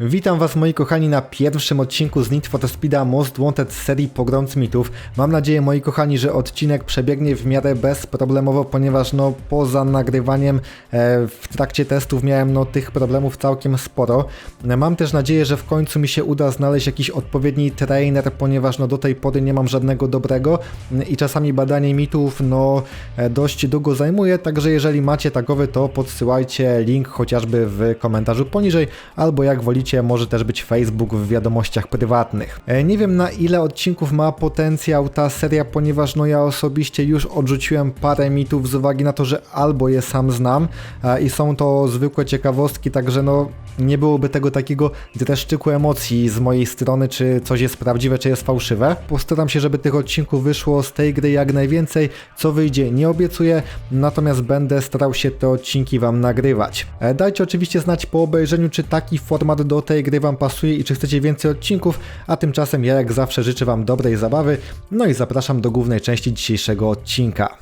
Witam Was moi kochani na pierwszym odcinku z Need for Speeda Most Wanted z serii Pogromcy Mitów. Mam nadzieję moi kochani, że odcinek przebiegnie w miarę bezproblemowo, ponieważ no poza nagrywaniem e, w trakcie testów miałem no tych problemów całkiem sporo. Mam też nadzieję, że w końcu mi się uda znaleźć jakiś odpowiedni trainer, ponieważ no do tej pory nie mam żadnego dobrego e, i czasami badanie mitów no e, dość długo zajmuje, także jeżeli macie takowy to podsyłajcie link chociażby w komentarzu poniżej, albo jak wolicie może też być Facebook w wiadomościach prywatnych. E, Nie wiem na ile odcinków ma potencjał ta seria, ponieważ no ja osobiście już odrzuciłem parę mitów z uwagi na to, że albo je sam znam i są to zwykłe ciekawostki, także no nie byłoby tego takiego dreszczyku emocji z mojej strony, czy coś jest prawdziwe, czy jest fałszywe. Postaram się, żeby tych odcinków wyszło z tej gry jak najwięcej. Co wyjdzie, nie obiecuję, natomiast będę starał się te odcinki Wam nagrywać. E, Dajcie oczywiście znać po obejrzeniu, czy taki format do tej gry Wam pasuje i czy chcecie więcej odcinków, a tymczasem ja jak zawsze życzę Wam dobrej zabawy, no i zapraszam do głównej części dzisiejszego odcinka.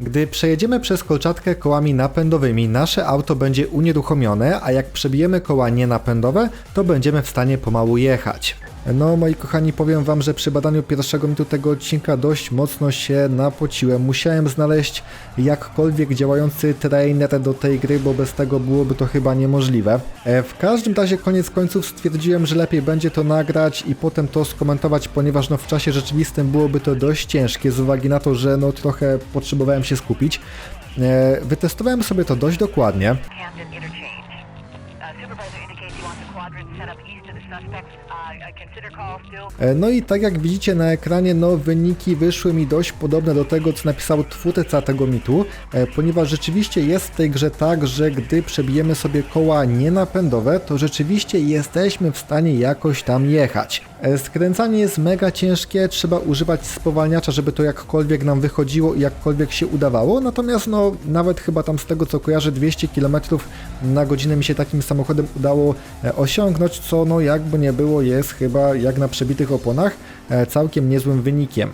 Gdy przejedziemy przez kolczatkę kołami napędowymi, nasze auto będzie unieruchomione, a jak przebijemy koła nienapędowe, to będziemy w stanie pomału jechać. No, moi kochani, powiem wam, że przy badaniu pierwszego mitu tego odcinka dość mocno się napociłem. Musiałem znaleźć jakkolwiek działający trainer do tej gry, bo bez tego byłoby to chyba niemożliwe. E, W każdym razie koniec końców stwierdziłem, że lepiej będzie to nagrać i potem to skomentować, ponieważ no w czasie rzeczywistym byłoby to dość ciężkie z uwagi na to, że no trochę potrzebowałem się skupić. E, Wytestowałem sobie to dość dokładnie. E, No i tak jak widzicie na ekranie, no wyniki wyszły mi dość podobne do tego, co napisał twórca tego mitu, e, ponieważ rzeczywiście jest w tej grze tak, że gdy przebijemy sobie koła nienapędowe, to rzeczywiście jesteśmy w stanie jakoś tam jechać. E, Skręcanie jest mega ciężkie, trzeba używać spowalniacza, żeby to jakkolwiek nam wychodziło i jakkolwiek się udawało, natomiast no nawet chyba tam z tego co kojarzę 200 km na godzinę mi się takim samochodem udało osiągnąć, co no jakby nie było jest chyba jak na przebitych oponach e, całkiem niezłym wynikiem.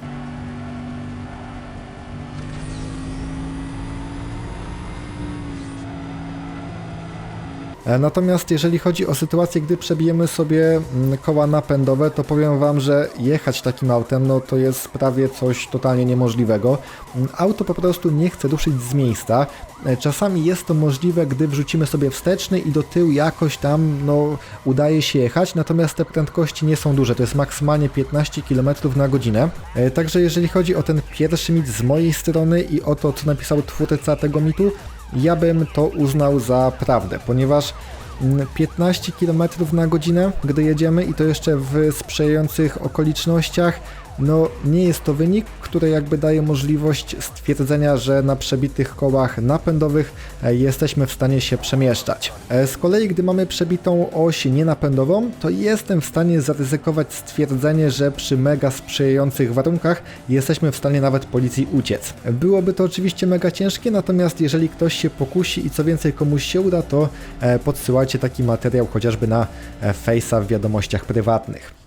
Natomiast jeżeli chodzi o sytuację, gdy przebijemy sobie mm, koła napędowe, to powiem Wam, że jechać takim autem, no to jest prawie coś totalnie niemożliwego. Mm, Auto po prostu nie chce ruszyć z miejsca. E, Czasami jest to możliwe, gdy wrzucimy sobie wsteczny i do tyłu jakoś tam, no, udaje się jechać, natomiast te prędkości nie są duże, to jest maksymalnie 15 km na godzinę. E, Także jeżeli chodzi o ten pierwszy mit z mojej strony i o to, co napisał twórca tego mitu, ja bym to uznał za prawdę, ponieważ mm, 15 km na godzinę, gdy jedziemy i to jeszcze w sprzyjających okolicznościach, no nie jest to wynik, który jakby daje możliwość stwierdzenia, że na przebitych kołach napędowych e, jesteśmy w stanie się przemieszczać. E, Z kolei gdy mamy przebitą oś nienapędową, to jestem w stanie zaryzykować stwierdzenie, że przy mega sprzyjających warunkach jesteśmy w stanie nawet policji uciec. Byłoby to oczywiście mega ciężkie, natomiast jeżeli ktoś się pokusi i co więcej komuś się uda, to e, podsyłajcie taki materiał chociażby na Face'a w wiadomościach prywatnych.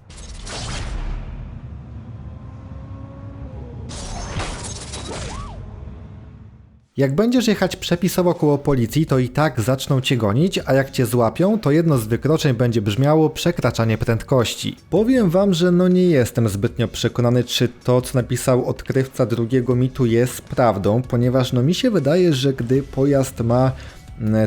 Jak będziesz jechać przepisowo koło policji, to i tak zaczną cię gonić, a jak cię złapią, to jedno z wykroczeń będzie brzmiało przekraczanie prędkości. Powiem wam, że no nie jestem zbytnio przekonany, czy to, co napisał odkrywca drugiego mitu jest prawdą, ponieważ no mi się wydaje, że gdy pojazd ma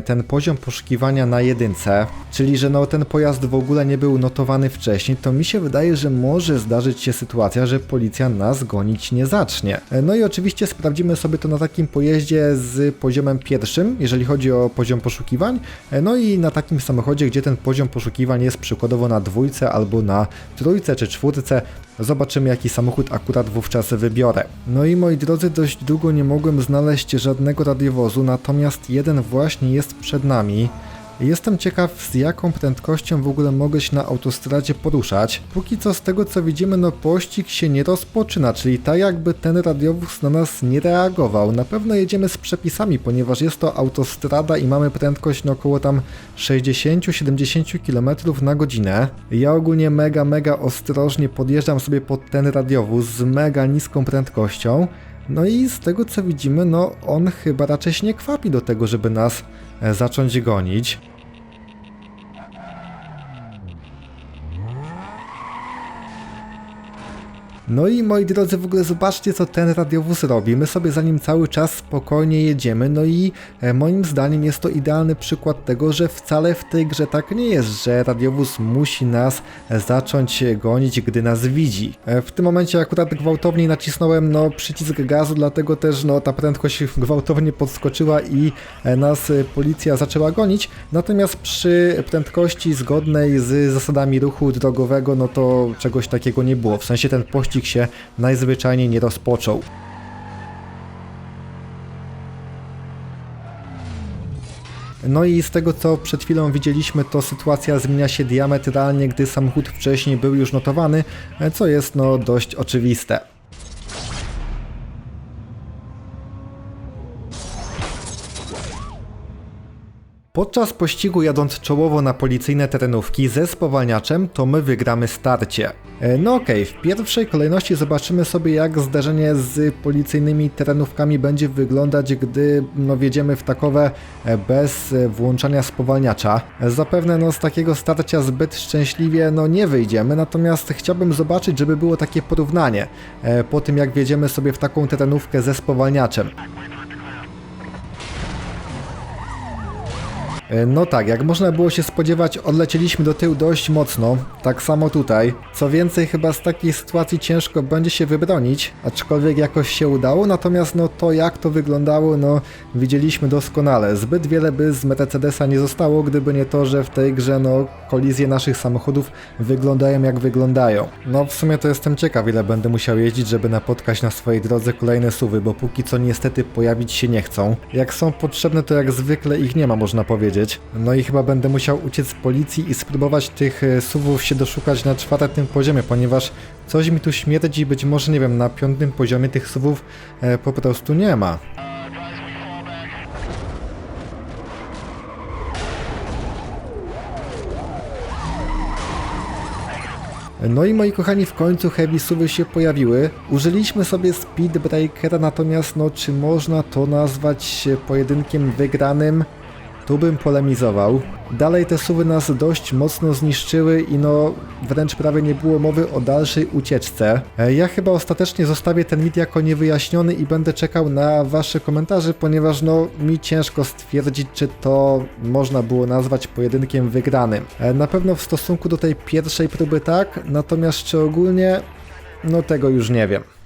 ten poziom poszukiwania na jedynce, czyli że no ten pojazd w ogóle nie był notowany wcześniej, to mi się wydaje, że może zdarzyć się sytuacja, że policja nas gonić nie zacznie. E, No i oczywiście sprawdzimy sobie to na takim pojeździe z poziomem pierwszym, jeżeli chodzi o poziom poszukiwań, E, no i na takim samochodzie, gdzie ten poziom poszukiwań jest przykładowo na dwójce albo na trójce czy czwórce, Zobaczymy jaki samochód akurat wówczas wybiorę. No i moi drodzy, dość długo nie mogłem znaleźć żadnego radiowozu, natomiast jeden właśnie jest przed nami. Jestem ciekaw z jaką prędkością w ogóle mogę się na autostradzie poruszać. Póki co z tego co widzimy, no pościg się nie rozpoczyna, czyli tak jakby ten radiowóz na nas nie reagował. Na pewno jedziemy z przepisami, ponieważ jest to autostrada i mamy prędkość no około tam 60-70 km na godzinę. Ja ogólnie mega, mega ostrożnie podjeżdżam sobie pod ten radiowóz z mega niską prędkością. No i z tego co widzimy, no on chyba raczej się nie kwapi do tego, żeby nas zacząć gonić. No i moi drodzy, w ogóle zobaczcie, co ten radiowóz robi. My sobie za nim cały czas spokojnie jedziemy, no i e, moim zdaniem jest to idealny przykład tego, że wcale w tej grze tak nie jest, że radiowóz musi nas zacząć gonić, gdy nas widzi. E, w tym momencie akurat gwałtownie nacisnąłem no, przycisk gazu, dlatego też no, ta prędkość gwałtownie podskoczyła i e, nas policja zaczęła gonić. Natomiast przy prędkości zgodnej z zasadami ruchu drogowego, no to czegoś takiego nie było. W sensie ten pościg się najzwyczajniej nie rozpoczął. No i z tego co przed chwilą widzieliśmy, to sytuacja zmienia się diametralnie, gdy samochód wcześniej był już notowany, co jest no dość oczywiste. Podczas pościgu jadąc czołowo na policyjne terenówki ze spowalniaczem, to my wygramy starcie. E, No okej, w pierwszej kolejności zobaczymy sobie jak zderzenie z policyjnymi terenówkami będzie wyglądać, gdy no, wjedziemy w takowe e, bez e, włączania spowalniacza. Zapewne no, z takiego starcia zbyt szczęśliwie no, nie wyjdziemy, natomiast chciałbym zobaczyć, żeby było takie porównanie po tym jak wjedziemy sobie w taką terenówkę ze spowalniaczem. No tak, jak można było się spodziewać, odlecieliśmy do tyłu dość mocno, tak samo tutaj. Co więcej, chyba z takiej sytuacji ciężko będzie się wybronić, aczkolwiek jakoś się udało, natomiast no to jak to wyglądało, no widzieliśmy doskonale. Zbyt wiele by z Mercedesa nie zostało, gdyby nie to, że w tej grze no kolizje naszych samochodów wyglądają jak wyglądają. No w sumie to jestem ciekaw, ile będę musiał jeździć, żeby napotkać na swojej drodze kolejne suwy, bo póki co niestety pojawić się nie chcą. Jak są potrzebne, to jak zwykle ich nie ma, można powiedzieć. No i chyba będę musiał uciec z policji i spróbować tych e, suwów się doszukać na czwartym poziomie, ponieważ coś mi tu śmierdzi, być może, nie wiem, na piątym poziomie tych suwów e, po prostu nie ma. No i moi kochani, w końcu heavy suwy się pojawiły. Użyliśmy sobie speedbreakera, natomiast no czy można to nazwać pojedynkiem wygranym? Tu bym polemizował. Dalej te suwy nas dość mocno zniszczyły i no wręcz prawie nie było mowy o dalszej ucieczce. E, Ja chyba ostatecznie zostawię ten mit jako niewyjaśniony i będę czekał na wasze komentarze, ponieważ no mi ciężko stwierdzić, czy to można było nazwać pojedynkiem wygranym. E, Na pewno w stosunku do tej pierwszej próby tak, natomiast czy ogólnie, no tego już nie wiem.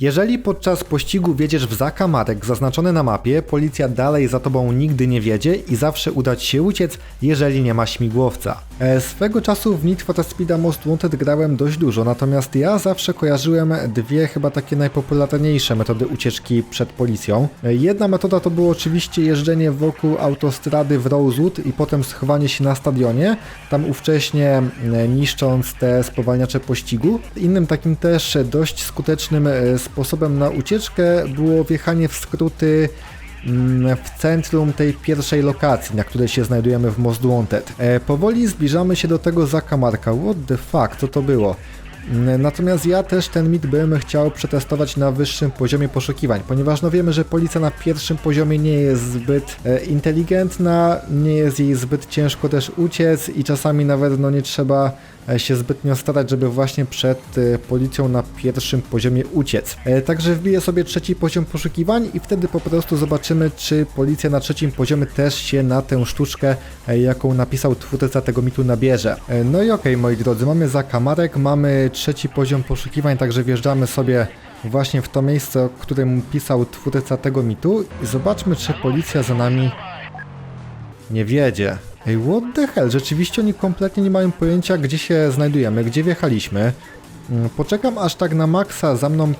Jeżeli podczas pościgu wiedziesz w zakamarek zaznaczony na mapie, policja dalej za tobą nigdy nie wiedzie i zawsze uda ci się uciec, jeżeli nie ma śmigłowca. E, swego czasu w Need for Speed Most Wanted grałem dość dużo, natomiast ja zawsze kojarzyłem dwie chyba takie najpopularniejsze metody ucieczki przed policją. E, jedna metoda to było oczywiście jeżdżenie wokół autostrady w Rosewood i potem schowanie się na stadionie, tam ówcześnie niszcząc te spowalniacze pościgu. Innym takim też dość skutecznym e, sposobem na ucieczkę było wjechanie w skróty mm, w centrum tej pierwszej lokacji, na której się znajdujemy w Most Wanted. E, powoli zbliżamy się do tego zakamarka. What the fuck, co to było? Mm, Natomiast ja też ten mit bym chciał przetestować na wyższym poziomie poszukiwań, ponieważ no wiemy, że policja na pierwszym poziomie nie jest zbyt e, inteligentna, nie jest jej zbyt ciężko też uciec i czasami nawet no nie trzeba się zbytnio starać, żeby właśnie przed e, policją na pierwszym poziomie uciec. E, Także wbiję sobie trzeci poziom poszukiwań i wtedy po prostu zobaczymy, czy policja na trzecim poziomie też się na tę sztuczkę, e, jaką napisał twórca tego mitu nabierze. E, No i okej, moi drodzy, mamy zakamarek, mamy trzeci poziom poszukiwań, także wjeżdżamy sobie właśnie w to miejsce, o którym pisał twórca tego mitu i zobaczmy, czy policja za nami nie wiedzie. Ej, what the hell? Rzeczywiście oni kompletnie nie mają pojęcia, gdzie się znajdujemy, gdzie wjechaliśmy. Mm, Poczekam aż tak na maksa za mną,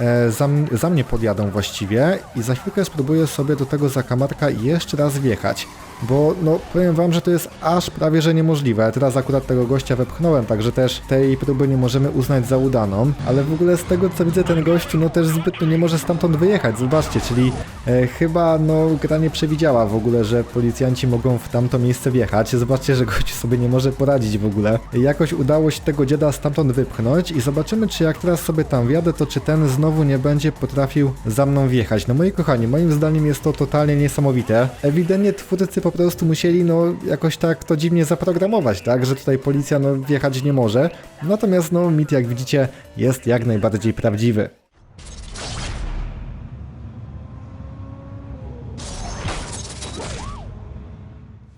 e, za, za mnie podjadą właściwie i za chwilkę spróbuję sobie do tego zakamarka jeszcze raz wjechać. Bo no powiem wam, że to jest aż prawie że niemożliwe. Teraz akurat tego gościa wepchnąłem, także też tej próby nie możemy uznać za udaną. Ale w ogóle z tego co widzę ten gościu no też zbytnio nie może stamtąd wyjechać. Zobaczcie, czyli e, chyba no gra nie przewidziała w ogóle, że policjanci mogą w tamto miejsce wjechać. Zobaczcie, że gościu sobie nie może poradzić w ogóle. Jakoś udało się tego dziada stamtąd wypchnąć i zobaczymy czy jak teraz sobie tam wjadę, to czy ten znowu nie będzie potrafił za mną wjechać. No moi kochani, moim zdaniem jest to totalnie niesamowite. Ewidentnie twórcy po prostu musieli no jakoś tak to dziwnie zaprogramować, tak, że tutaj policja no wjechać nie może. Natomiast no mit jak widzicie jest jak najbardziej prawdziwy.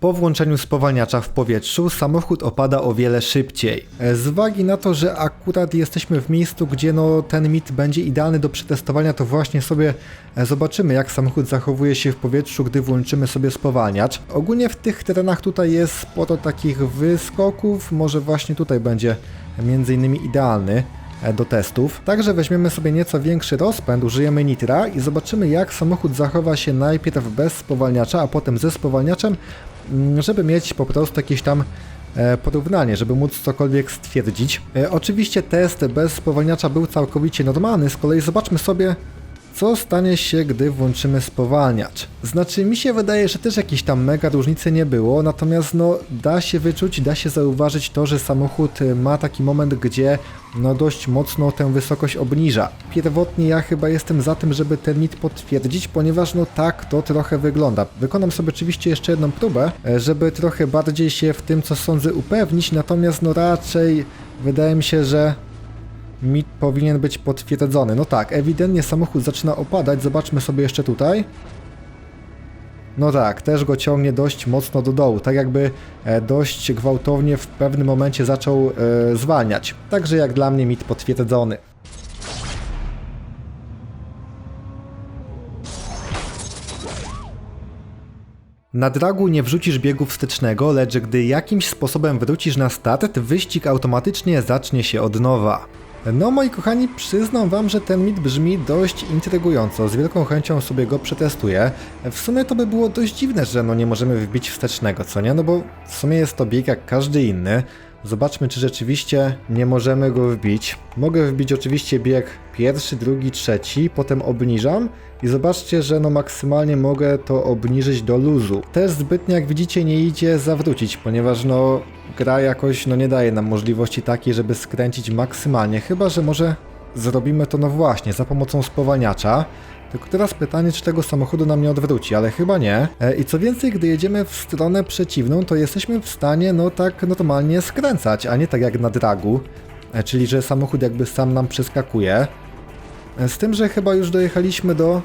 Po włączeniu spowalniacza w powietrzu samochód opada o wiele szybciej. Z uwagi na to, że akurat jesteśmy w miejscu, gdzie no, ten mit będzie idealny do przetestowania, to właśnie sobie e, zobaczymy, jak samochód zachowuje się w powietrzu, gdy włączymy sobie spowalniacz. Ogólnie w tych terenach tutaj jest sporo takich wyskoków, może właśnie tutaj będzie między innymi idealny e, do testów. Także weźmiemy sobie nieco większy rozpęd, użyjemy nitra i zobaczymy jak samochód zachowa się najpierw bez spowalniacza, a potem ze spowalniaczem, żeby mieć po prostu jakieś tam e, porównanie, żeby móc cokolwiek stwierdzić. E, Oczywiście test bez spowalniacza był całkowicie normalny, z kolei zobaczmy sobie co stanie się, gdy włączymy spowalniacz? Znaczy, mi się wydaje, że też jakiejś tam mega różnicy nie było, natomiast no, da się wyczuć, da się zauważyć to, że samochód y, ma taki moment, gdzie no dość mocno tę wysokość obniża. Pierwotnie ja chyba jestem za tym, żeby ten mit potwierdzić, ponieważ no tak to trochę wygląda. Wykonam sobie oczywiście jeszcze jedną próbę, e, żeby trochę bardziej się w tym, co sądzę, upewnić, natomiast no raczej wydaje mi się, że mit powinien być potwierdzony. No tak, ewidentnie samochód zaczyna opadać. Zobaczmy sobie jeszcze tutaj. No tak, też go ciągnie dość mocno do dołu, tak jakby e, dość gwałtownie w pewnym momencie zaczął e, zwalniać. Także jak dla mnie mit potwierdzony. Na dragu nie wrzucisz biegu wstecznego, lecz gdy jakimś sposobem wrócisz na start, wyścig automatycznie zacznie się od nowa. No moi kochani, przyznam wam, że ten mit brzmi dość intrygująco, z wielką chęcią sobie go przetestuję. W sumie to by było dość dziwne, że no nie możemy wbić wstecznego, co nie? No bo w sumie jest to bieg jak każdy inny. Zobaczmy, czy rzeczywiście nie możemy go wbić. Mogę wbić oczywiście bieg pierwszy, drugi, trzeci, potem obniżam i zobaczcie, że no maksymalnie mogę to obniżyć do luzu. Też zbytnio, jak widzicie, nie idzie zawrócić, ponieważ no gra jakoś no nie daje nam możliwości takiej, żeby skręcić maksymalnie, chyba że może zrobimy to no właśnie za pomocą spowalniacza. Tylko teraz pytanie, czy tego samochodu nam nie odwróci, ale chyba nie. E, I co więcej, gdy jedziemy w stronę przeciwną, to jesteśmy w stanie no tak normalnie skręcać, a nie tak jak na dragu. E, Czyli, że samochód jakby sam nam przeskakuje. E, Z tym, że chyba już dojechaliśmy do...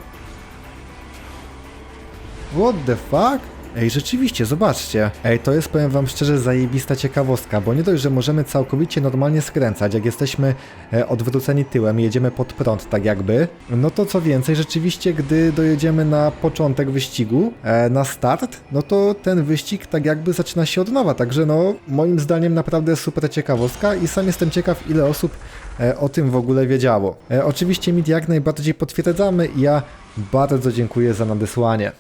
What the fuck? Ej, rzeczywiście, zobaczcie. Ej, to jest, powiem wam szczerze, zajebista ciekawostka, bo nie dość, że możemy całkowicie normalnie skręcać, jak jesteśmy e, odwróceni tyłem jedziemy pod prąd, tak jakby, no to co więcej, rzeczywiście, gdy dojedziemy na początek wyścigu, e, na start, no to ten wyścig tak jakby zaczyna się od nowa, także no, moim zdaniem naprawdę super ciekawostka i sam jestem ciekaw, ile osób e, o tym w ogóle wiedziało. E, oczywiście mit jak najbardziej potwierdzamy i ja bardzo dziękuję za nadesłanie.